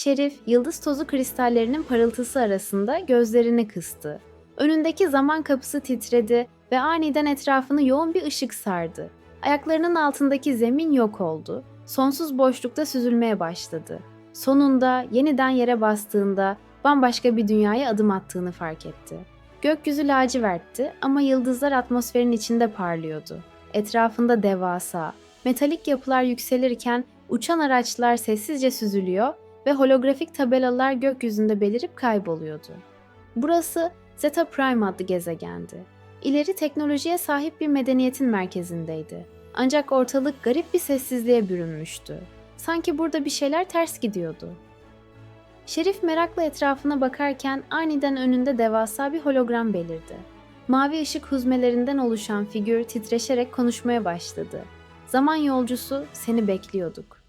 Şerif, yıldız tozu kristallerinin parıltısı arasında gözlerini kıstı. Önündeki zaman kapısı titredi ve aniden etrafını yoğun bir ışık sardı. Ayaklarının altındaki zemin yok oldu. Sonsuz boşlukta süzülmeye başladı. Sonunda yeniden yere bastığında bambaşka bir dünyaya adım attığını fark etti. Gökyüzü lacivertti ama yıldızlar atmosferin içinde parlıyordu. Etrafında devasa, metalik yapılar yükselirken uçan araçlar sessizce süzülüyor ve holografik tabelalar gökyüzünde belirip kayboluyordu. Burası Zeta Prime adlı gezegendi. İleri teknolojiye sahip bir medeniyetin merkezindeydi. Ancak ortalık garip bir sessizliğe bürünmüştü. Sanki burada bir şeyler ters gidiyordu. Şerif merakla etrafına bakarken aniden önünde devasa bir hologram belirdi. Mavi ışık huzmelerinden oluşan figür titreşerek konuşmaya başladı. Zaman yolcusu seni bekliyorduk.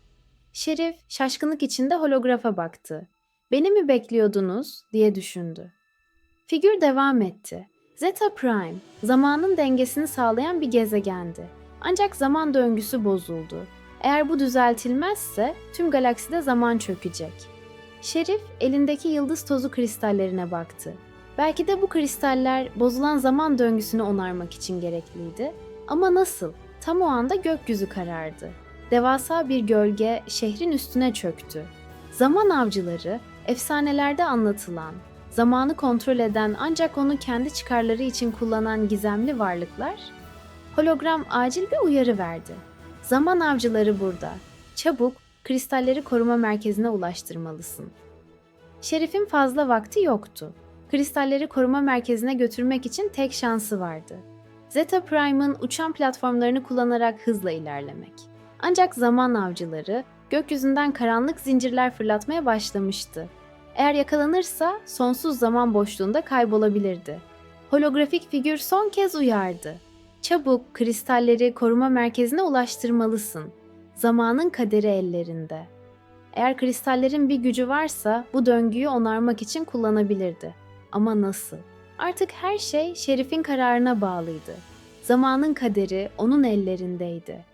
Şerif şaşkınlık içinde holografa baktı. Beni mi bekliyordunuz diye düşündü. Figür devam etti. Zeta Prime, zamanın dengesini sağlayan bir gezegendi. Ancak zaman döngüsü bozuldu. Eğer bu düzeltilmezse tüm galakside zaman çökecek. Şerif elindeki yıldız tozu kristallerine baktı. Belki de bu kristaller bozulan zaman döngüsünü onarmak için gerekliydi. Ama nasıl? Tam o anda gökyüzü karardı. Devasa bir gölge şehrin üstüne çöktü. Zaman avcıları, efsanelerde anlatılan, zamanı kontrol eden ancak onu kendi çıkarları için kullanan gizemli varlıklar, hologram acil bir uyarı verdi. Zaman avcıları burada. Çabuk kristalleri koruma merkezine ulaştırmalısın. Şerif'in fazla vakti yoktu. Kristalleri koruma merkezine götürmek için tek şansı vardı. Zeta Prime'ın uçan platformlarını kullanarak hızla ilerlemek. Ancak zaman avcıları gökyüzünden karanlık zincirler fırlatmaya başlamıştı. Eğer yakalanırsa sonsuz zaman boşluğunda kaybolabilirdi. Holografik figür son kez uyardı. Çabuk kristalleri koruma merkezine ulaştırmalısın. Zamanın kaderi ellerinde. Eğer kristallerin bir gücü varsa bu döngüyü onarmak için kullanabilirdi. Ama nasıl? Artık her şey Şerif'in kararına bağlıydı. Zamanın kaderi onun ellerindeydi.